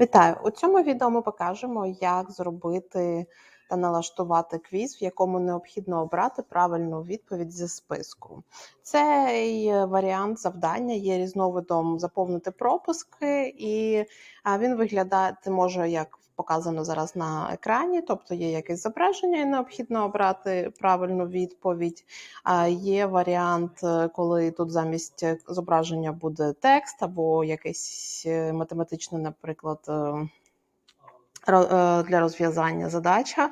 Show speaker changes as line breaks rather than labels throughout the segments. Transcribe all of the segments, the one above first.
Вітаю! У цьому відео ми покажемо, як зробити та налаштувати квіз, в якому необхідно обрати правильну відповідь зі списку. Цей е, варіант завдання є різновидом заповнити пропуски, і він виглядати може як показано зараз на екрані, тобто є якесь зображення, і необхідно обрати правильну відповідь. А є варіант, е, коли тут замість е, зображення буде текст або якесь е, математичне, наприклад. Е, Для розв'язання задача.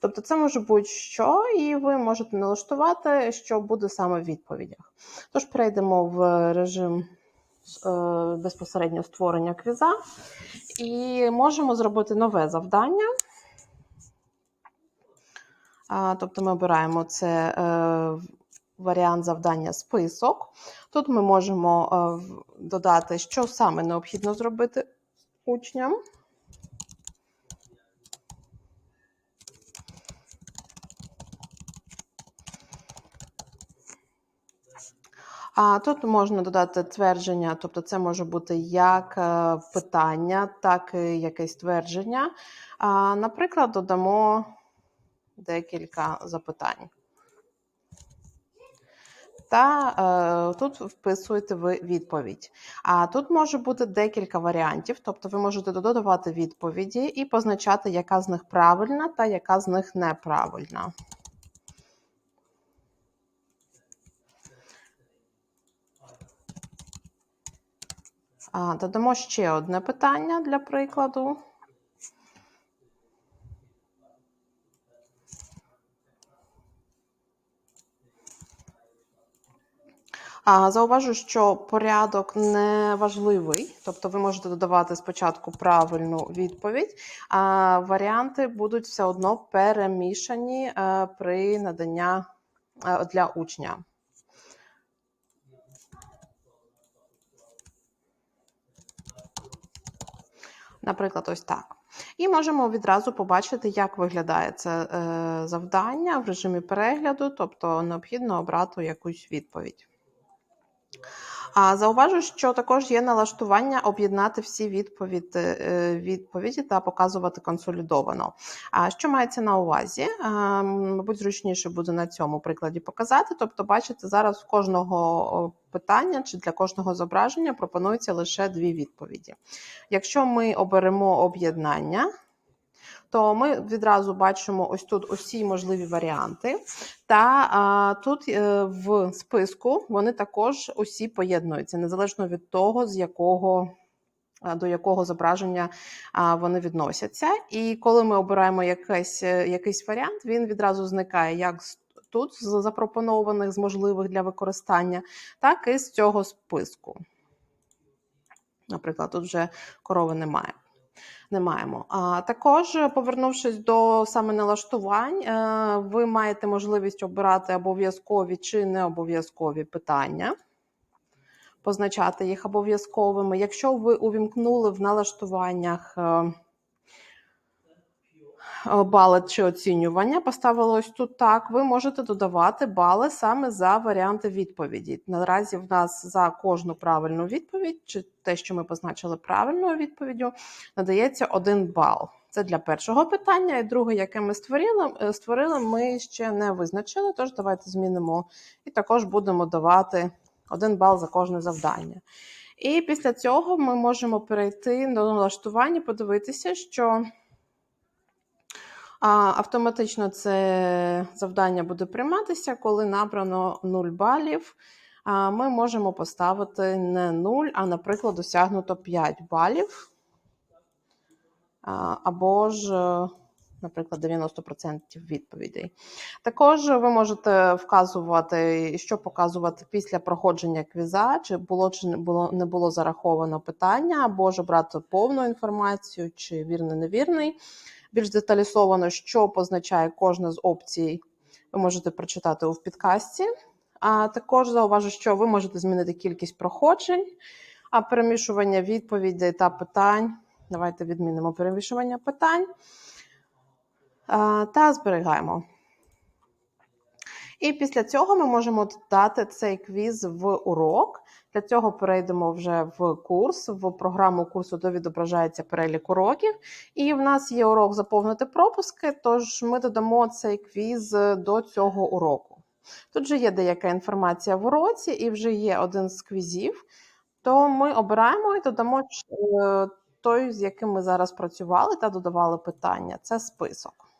Тобто це може бути що, і ви можете налаштувати, що буде саме в відповідях. Тож перейдемо в режим е, безпосередньо створення квіза і можемо зробити нове завдання. Тобто ми обираємо це е, варіант завдання список. Тут ми можемо додати, що саме необхідно зробити учням. А тут можна додати твердження, тобто це може бути як е, питання, так і якесь твердження. А, Наприклад, додамо декілька запитань. Та е, тут вписуєте ви відповідь. А тут може бути декілька варіантів, тобто ви можете додавати відповіді і позначати, яка з них правильна та яка з них неправильна. Додамо ще одне питання для прикладу. Зауважу, що порядок не важливий, тобто ви можете додавати спочатку правильну відповідь, а варіанти будуть все одно перемішані е, при надання е, для учня. Наприклад, ось так. І можемо відразу побачити, як виглядає це е, завдання в режимі перегляду, тобто необхідно обрати якусь відповідь. А зауважу, що також є налаштування об'єднати всі відповіді, е, відповіді та показувати консолідовано. А що мається на увазі? Мабуть, зручніше буде на цьому прикладі показати. Тобто, бачите, зараз в кожного питання чи для кожного зображення пропонується лише дві відповіді. Якщо ми оберемо об'єднання, то ми відразу бачимо ось тут усі можливі варіанти. Та а, тут е, в списку вони також усі поєднуються, незалежно від того, з якого. До якого зображення вони відносяться. І коли ми обираємо якийсь, е, якийсь варіант, він відразу зникає як з- тут з запропонованих, з можливих для використання, так і з цього списку. Наприклад, тут вже корови немає не маємо. А також, е, повернувшись до саме налаштувань, е, ви маєте можливість обирати обов'язкові чи не обов'язкові питання, позначати їх обов'язковими. Якщо ви увімкнули в налаштуваннях. Е, Бали чи оцінювання поставили ось тут так. Ви можете додавати бали саме за варіанти відповіді. Наразі в нас за кожну правильну відповідь, чи те, що ми позначили правильною відповіддю, надається один бал. Це для першого питання, і друге, яке ми створили, е, створили, ми ще не визначили. Тож давайте змінимо і також будемо давати один бал за кожне завдання. І після цього ми можемо перейти до налаштування, подивитися, що автоматично це завдання буде прийматися, коли набрано 0 балів. Ми можемо поставити не 0, а, наприклад, досягнуто 5 балів. Або ж, е, наприклад, 90% відповідей. Також ви можете вказувати, що показувати після проходження квіза, чи було чи не було не було зараховано питання, або ж обрати повну інформацію, чи вірний, невірний. Більш деталізовано, що позначає кожна з опцій, ви можете прочитати у підкасті. А також зауважу, що ви можете змінити кількість проходжень, а перемішування відповідей та питань. Давайте відмінимо перемішування питань та зберігаємо. І після цього ми можемо додати цей квіз в урок. Для цього перейдемо вже в курс. В програму курсу, де відображається перелік уроків. І в нас є урок заповнити пропуски, тож ми додамо цей квіз до цього уроку. Тут вже є деяка інформація в уроці, і вже є один з квізів. То ми обираємо і додамо е, той, з яким ми зараз працювали та додавали питання. Це список.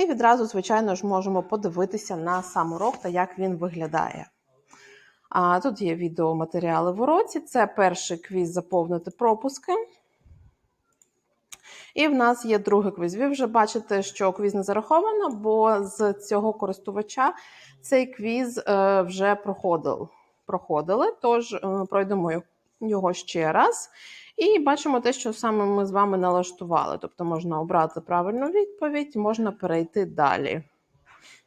І відразу, звичайно ж, можемо подивитися на сам урок та як він виглядає. А тут є відеоматеріали в уроці. Це перший квіз заповнити пропуски. І в нас є другий квіз. Ви вже бачите, що квіз не зараховано, бо з цього користувача цей квіз е, вже проходив, проходили. Тож е, пройдемо його ще раз. І бачимо те, що саме ми з вами налаштували. Тобто можна обрати правильну відповідь, можна перейти далі,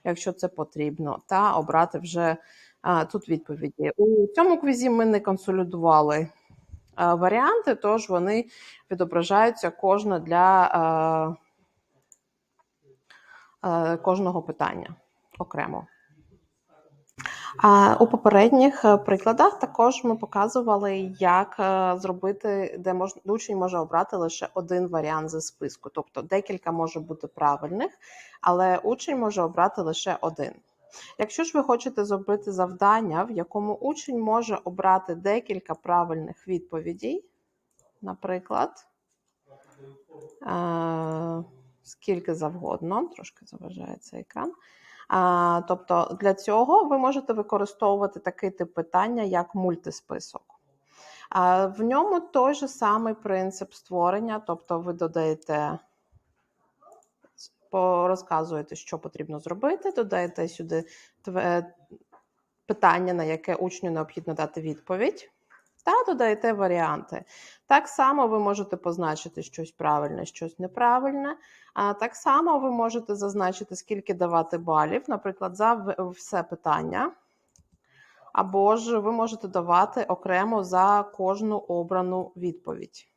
якщо це потрібно, та обрати вже а, тут відповіді. У цьому квізі ми не консолідували а, варіанти, тож вони відображаються кожна для а, а, кожного питання окремо. У попередніх е, прикладах також ми показували, як е, зробити, де мож, учень може обрати лише один варіант зі списку. Тобто декілька може бути правильних, але учень може обрати лише один. Якщо ж ви хочете зробити завдання, в якому учень може обрати декілька правильних відповідей, наприклад, е, скільки завгодно, трошки заважає цей екран. А, Тобто для цього ви можете використовувати такий тип питання, як мультисписок. А, В ньому той же самий принцип створення, тобто ви додаєте, розказуєте, що потрібно зробити, додаєте сюди питання, на яке учню необхідно дати відповідь та додаєте варіанти. Так само ви можете позначити щось правильне, щось неправильне. А так само ви можете зазначити, скільки давати балів, наприклад, за все питання. Або ж ви можете давати окремо за кожну обрану відповідь.